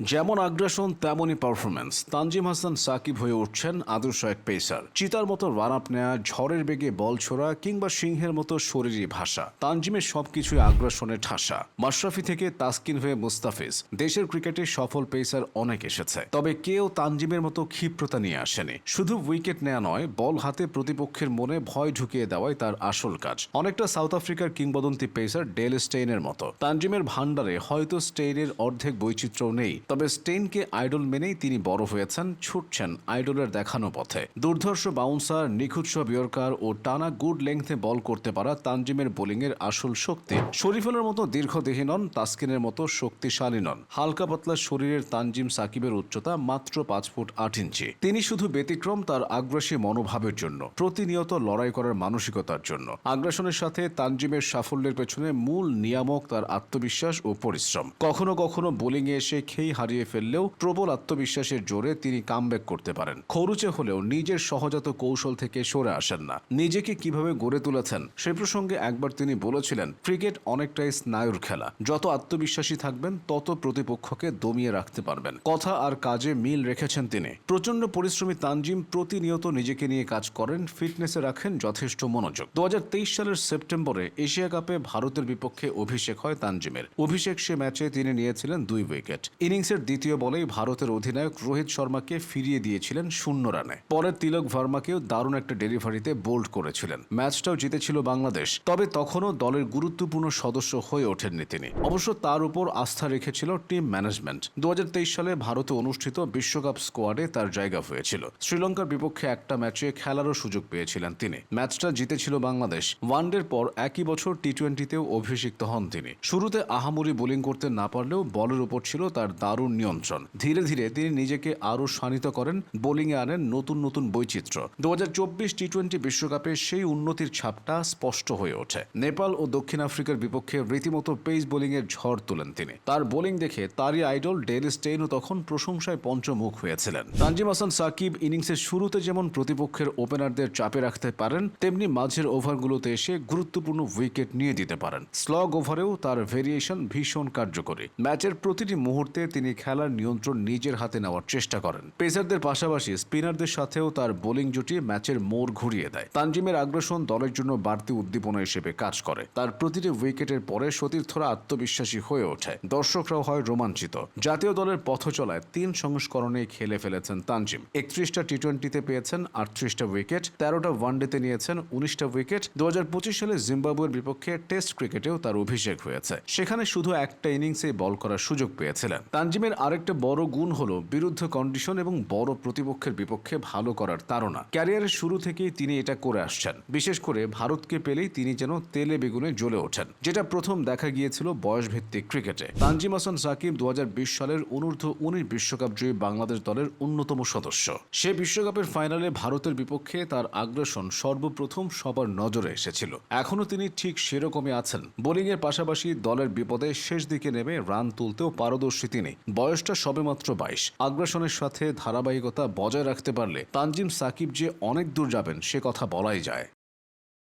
যেমন আগ্রাসন, তেমনই পারফরমেন্স তানজিম হাসান সাকিব হয়ে উঠছেন আদর্শ এক পেসার চিতার মতো রান আপ নেয়া, ঝড়ের বেগে বল ছোড়া কিংবা সিংহের মতো শরীরী ভাষা। তানজিমের সবকিছুই আগ্রাসনে ঠাসা। মাশরাফি থেকে তাসকিন হয়ে মুস্তাফিজ। দেশের ক্রিকেটে সফল পেসার অনেক এসেছে। তবে কেউ তানজিমের মতো ক্ষিপ্রতা নিয়ে আসেনি। শুধু উইকেট নেয়া নয়, বল হাতে প্রতিপক্ষের মনে ভয় ঢুকিয়ে দেওয়াই তার আসল কাজ। অনেকটা সাউথ আফ্রিকার কিংবদন্তি পেসার ডেল স্টেইনের মতো। তানজিমের ভান্ডারে হয়তো স্টেইনের অর্ধেক বৈচিত্র্য নেই। তবে স্টেইনকে আইডল মেনেই তিনি বড় হয়েছেন, ছুটছেন আইডলের দেখানো পথে। দুর্ধর্ষ বাউন্সার, নিখুঁত বিয়র্কার ও টানা গুড লেংথে বল করতে পারা তানজিমের বোলিংয়ের আসল শক্তি। শরীফুলের মতো দীর্ঘদেহী নন, তাসকিনের মতো শক্তিশালী নন। হালকা পাতলা শরীরের তানজিম সাকিবের উচ্চতা মাত্র পাঁচ ফুট আট ইঞ্চি। তিনি শুধু ব্যতিক্রম, তার আগ্রাসী মনোভাবের জন্য, প্রতিনিয়ত লড়াই করার মানসিকতার জন্য। আগ্রাসনের সাথে তানজিমের সাফল্যের পেছনে মূল নিয়ামক তার আত্মবিশ্বাস ও পরিশ্রম। কখনো কখনো বোলিংয়ে এসে খেই হারিয়ে ফেললেও প্রবল আত্মবিশ্বাসের জোরে তিনি কামব্যাক করতে পারেন। খরুচে হলেও নিজের সহজাত কৌশল থেকে সরে আসেন না। নিজেকে কীভাবে গড়ে তুলেছেন সে প্রসঙ্গে একবার তিনি বলেছিলেন, ক্রিকেট অনেকটাই স্নায়ুর খেলা। যত আত্মবিশ্বাসী থাকবেন, তত প্রতিপক্ষকে দমিয়ে রাখতে পারবেন। কথা আর কাজে মিল রেখেছেন তিনি। প্রচণ্ড পরিশ্রমী তানজিম প্রতিনিয়ত নিজেকে নিয়ে কাজ করেন, ফিটনেসে রাখেন যথেষ্ট মনোযোগ। দু হাজার তেইশ সালের সেপ্টেম্বরে এশিয়া কাপে ভারতের বিপক্ষে অভিষেক হয় তানজিমের। অভিষেক সে ম্যাচে তিনি নিয়েছিলেন দুই উইকেট। ইনিংসের দ্বিতীয় বলেই ভারতের অধিনায়ক রোহিত শর্মাকে ফিরিয়ে দিয়েছিলেন শূন্য রানে। পরে তিলক ভার্মাকেও দারুণ একটা ডেলিভারিতে বোল্ড করেছিলেন। ম্যাচটাও জিতেছিল বাংলাদেশ, তবে তখনও দলের গুরুত্বপূর্ণ সদস্য হয়ে ওঠেননি তিনি। অবশ্য তার উপর আস্থা রেখেছিল টিম ম্যানেজমেন্ট। দু সালে ভারতে অনুষ্ঠিত বিশ্বকাপ স্কোয়াডে তার জায়গা হয়েছিল। শ্রীলঙ্কার বিপক্ষে একটা ম্যাচে খেলারও সুযোগ পেয়েছিলেন তিনি। ম্যাচটা জিতেছিল বাংলাদেশ। ওয়ানডের পর একই বছর টি টোয়েন্টিতেও অভিষিক্ত হন তিনি। শুরুতে আহামরি বোলিং করতে না পারলেও বলের উপর ছিল তার দারুণ নিয়ন্ত্রণ। ধীরে ধীরে তিনি নিজেকে আরও শানিত করেন, বোলিংয়ে আনেন নতুন নতুন বৈচিত্র্য। দু টি টোয়েন্টি বিশ্বকাপে সেই উন্নতির ছাপটা স্পষ্ট হয়ে ওঠে। নেপাল ও দক্ষিণ আফ্রিকার বিপক্ষে রীতিমতো পেস বোলিংয়ের ঝড় তোলেন তিনি। তার বোলিং দেখে তারই আইডল ডেল স্টেইনও তখন প্রশংসায় পঞ্চমুখ হয়েছিলেন। তানজিম হাসান সাকিব ইনিংসের শুরুতে যেমন প্রতিপক্ষের ওপেনারদের চাপে রাখতে পারেন, তেমনি মাঝের ওভারগুলোতে এসে গুরুত্বপূর্ণ উইকেট নিয়ে দিতে পারেন। স্লগ ওভারেও তার ভেরিয়েশন ভীষণ কার্যকরী। ম্যাচের প্রতিটি মুহূর্তে তিনি খেলার নিয়ন্ত্রণ নিজের হাতে নেওয়ার চেষ্টা করেন। পেসারদের পাশাপাশি স্পিনারদের সাথেও তার বোলিং জুটি ম্যাচের মোড় ঘুরিয়ে দেয়। তানজিমের আগ্রাসন দলের জন্য বাড়তি উদ্দীপনা হিসেবে কাজ করে। তার প্রতিটি উইকেটের পরে সতীর্থরা আত্মবিশ্বাসী হয়ে ওঠে। দর্শকরাও হয় রোমাঞ্চিত। জাতীয় দলের পথ চলায় তিন সংস্করণে খেলে ফেলেছেন তানজিম। একত্রিশটা টি টোয়েন্টিতে পেয়েছেন আটত্রিশটা উইকেট, তেরোটা ওয়ানডেতে নিয়েছেন উনিশটা উইকেট। দু হাজার পঁচিশ সালে জিম্বাবুয়ের বিপক্ষে টেস্ট ক্রিকেটেও তার অভিষেক হয়েছে। সেখানে শুধু একটা ইনিংসে বল করার সুযোগ পেয়েছিলেন। তানজিমের আরেকটা বড় গুণ হলো বিরুদ্ধ কন্ডিশন এবং বড় প্রতিপক্ষের বিপক্ষে ভালো করার তাড়না। ক্যারিয়ারের শুরু থেকেই তিনি এটা করে আসছেন। বিশেষ করে ভারতকে পেলেই তিনি যেন তেলে বেগুনে জ্বলে ওঠেন, যেটা প্রথম দেখা গিয়েছিল বয়সভিত্তিক ক্রিকেটে তানজিম হাসান সাকিব দুহাজার বিশ সালের অনূর্ধ্ব উনিশ বিশ্বকাপ জয়ী বাংলাদেশ দলের অন্যতম সদস্য। সে বিশ্বকাপের ফাইনালে ভারতের বিপক্ষে তার আগ্রাসন সর্বপ্রথম সবার নজরে এসেছিল। এখনও তিনি ঠিক সেরকমই আছেন। বোলিংয়ের পাশাপাশি দলের বিপদে শেষ দিকে নেমে রান তুলতেও পারদর্শী তিনি। বয়সটা সবেমাত্র বাইশ। আগ্রাসনের সাথে ধারাবাহিকতা বজায় রাখতে পারলে তানজিম সাকিব যে অনেক দূর যাবেন, সে কথা বলাই যায়।